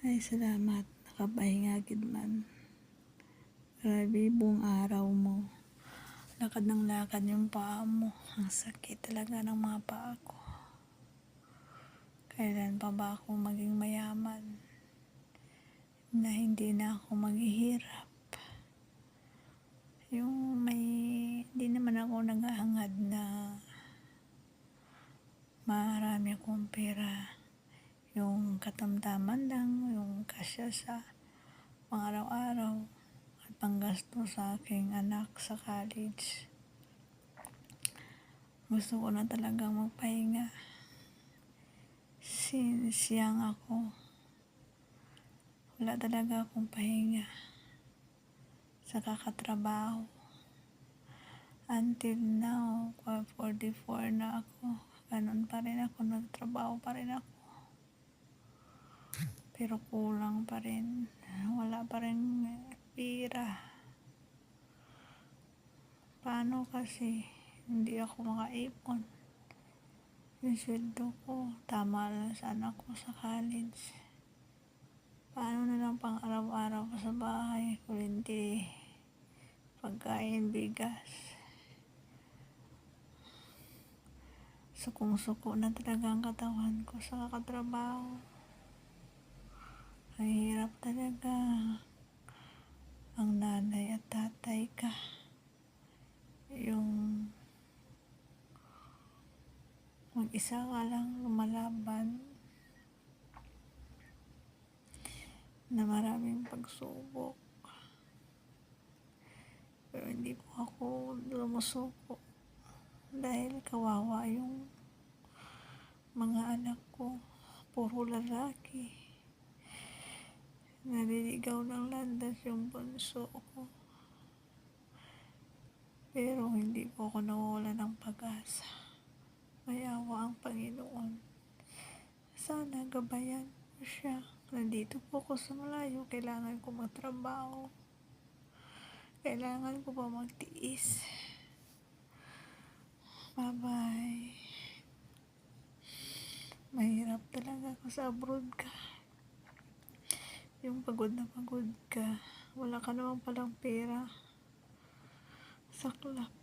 Ay, salamat. Nakapahinga gid man. Grabe, buong araw mo. Lakad ng lakad yung paa mo. Ang sakit talaga ng mga paa ko. Kailan pa ba ako maging mayaman? Na hindi na ako maghihirap. Yung may, hindi naman ako naghahangad na marami akong pera. Yung katamtaman lang, yung kasya sa pang-araw-araw at panggasto sa aking anak sa college. Gusto ko na talagang magpahinga. Since young ako, wala talaga akong pahinga sa kakatrabaho. Until now, 44 na ako. Ganun pa rin ako, nagtrabaho pa rin ako. Pero kulang pa rin. Wala pa rin pira. Paano kasi hindi ako makaipon? Yung sweldo ko, tama lang sa anak ko sa college. Paano na lang pang araw-araw ko sa bahay? Kulinti, pagkain, bigas. Sukong-suko na talaga ang katawan ko sa kakatrabaho. Ang hirap talaga. Ang nanay at tatay ka. Yung mag-isa ka lang lumalaban na maraming pagsubok. Pero hindi po ako lumusuko dahil kawawa yung mga anak ko. Puro lalaki. Naliligaw ng landas yung bunso ko. Pero hindi po ako nawawala ng pag-asa. May awa ang Panginoon. Sana gabayan ko siya. Nandito po ako sa malayo. Kailangan ko magtrabaho. Kailangan ko pa magtiis. Bye-bye. Mahirap talaga sa abroad ka. Yung pagod na pagod ka. Wala ka naman palang pera. Saklap.